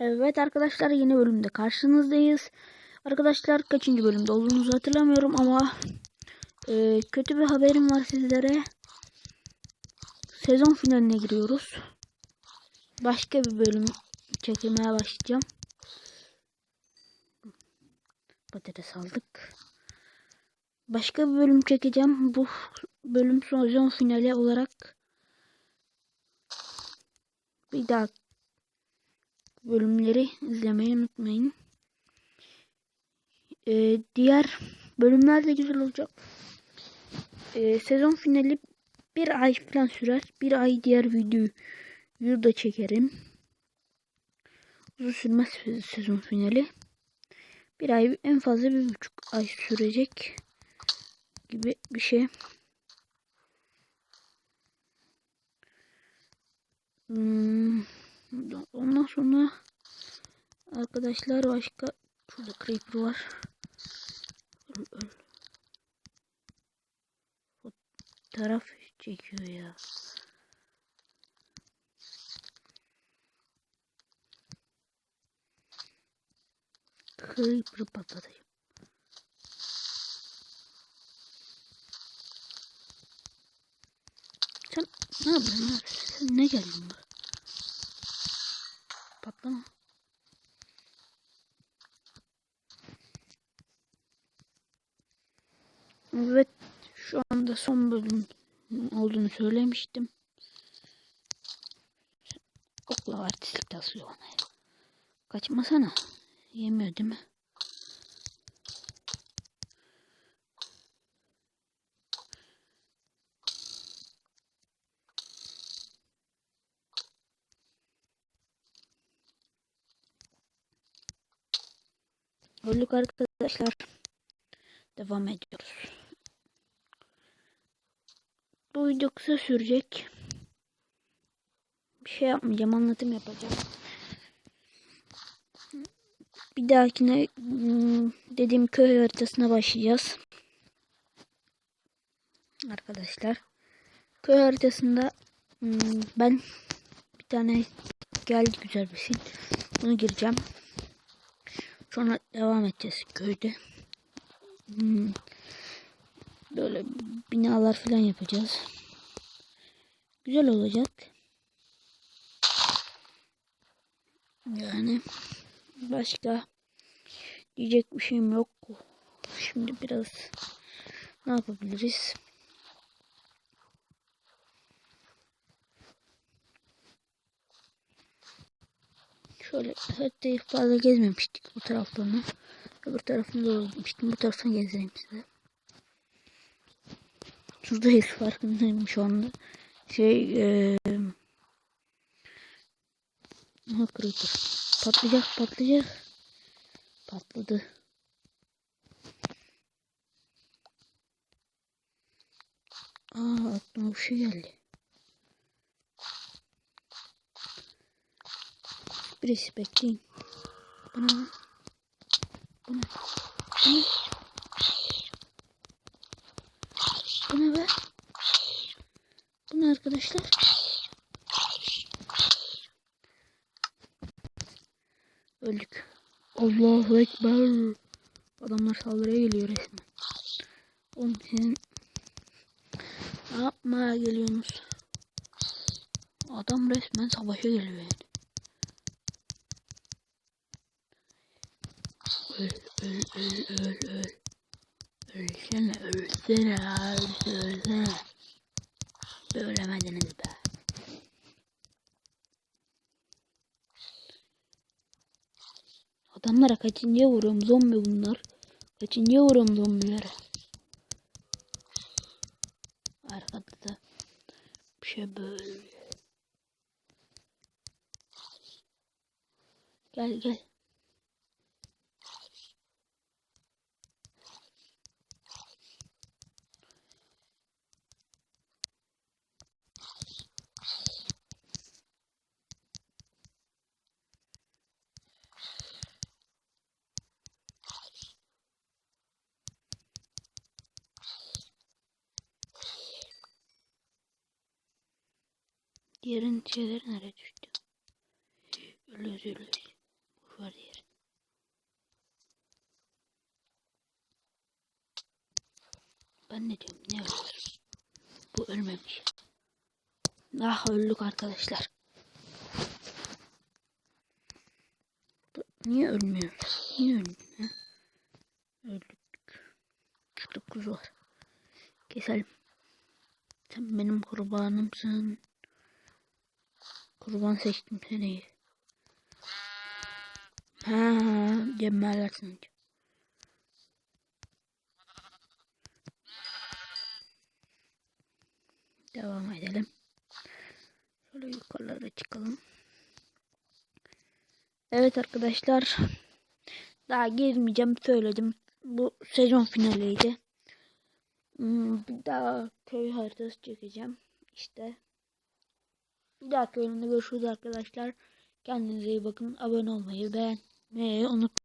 Evet arkadaşlar yeni bölümde karşınızdayız. Arkadaşlar kaçıncı bölümde olduğunuzu hatırlamıyorum ama e, kötü bir haberim var sizlere. Sezon finaline giriyoruz. Başka bir bölüm çekmeye başlayacağım. Patates aldık. Başka bir bölüm çekeceğim. Bu bölüm sezon finali olarak bir daha bölümleri izlemeyi unutmayın. Ee, diğer bölümler de güzel olacak. Ee, sezon finali bir ay falan sürer. Bir ay diğer videoyu da çekerim. Uzun sürmez sezon finali. Bir ay en fazla bir buçuk ay sürecek gibi bir şey. Hmm. Ondan sonra arkadaşlar başka şurada creeper var. Öl, öl. Fotoğraf çekiyor ya. Creeper patlatayım. Sen ne yapıyorsun? Sen ne geldin buraya? Patlama. Evet şu anda son bölüm olduğunu söylemiştim. Okla artistlik tasıyor ya. Kaçmasana. Yemiyor değil mi? Öldük arkadaşlar. Devam ediyoruz. Bu video kısa sürecek. Bir şey yapmayacağım. Anlatım yapacağım. Bir dahakine hmm, dediğim köy haritasına başlayacağız. Arkadaşlar. Köy haritasında hmm, ben bir tane geldi güzel bir şey. Bunu gireceğim. Sonra devam edeceğiz köyde. Hmm. Böyle binalar falan yapacağız. Güzel olacak. Yani başka diyecek bir şeyim yok. Şimdi biraz ne yapabiliriz? Şöyle hatta fazla gezmemiştik bu taraflarını. Öbür tarafını da gitmiştim. Bu taraftan gezeyim size. Şuradayız farkındayım şu anda. Şey eee Aha creeper. Patlayacak patlayacak. Patladı. Aa aklıma bir şey geldi. Birisi bekleyin. Bu ne lan? Bu ne? Bu ne? Bu ne be? Bu ne arkadaşlar? Öldük. Allahu Ekber. Adamlar saldırıya geliyor resmen. Oğlum senin yapmaya geliyorsunuz? Adam resmen savaşa geliyor yani. Öl öl öl öl öl. Ölsene ölsene abi ölsene. Ölemediniz be. Adamlara kaçıncıya vuruyorum zombi bunlar. Kaçıncıya vuruyorum zombilere. Arkada da bir şey böyle. Gel gel. Diğerin şeyleri nereye düştü? Ölüyoruz ölüyoruz. boş ver diğer. Ben ne diyorum ne ölür? Bu ölmemiş. Ah öldük arkadaşlar. Niye ölmüyoruz? Niye ölmüyoruz? Öldük. Şurada kuzu var. Keselim. Sen benim kurbanımsın. Kurban seçtim seni. Ha, cemmerlersin. Devam edelim. Şöyle yukarılara çıkalım. Evet arkadaşlar. Daha girmeyeceğim söyledim. Bu sezon finaliydi. Hmm, Bir daha köy haritası çekeceğim. İşte. Bir dahaki oyunda görüşürüz arkadaşlar. Kendinize iyi bakın. Abone olmayı, beğenmeyi unutmayın.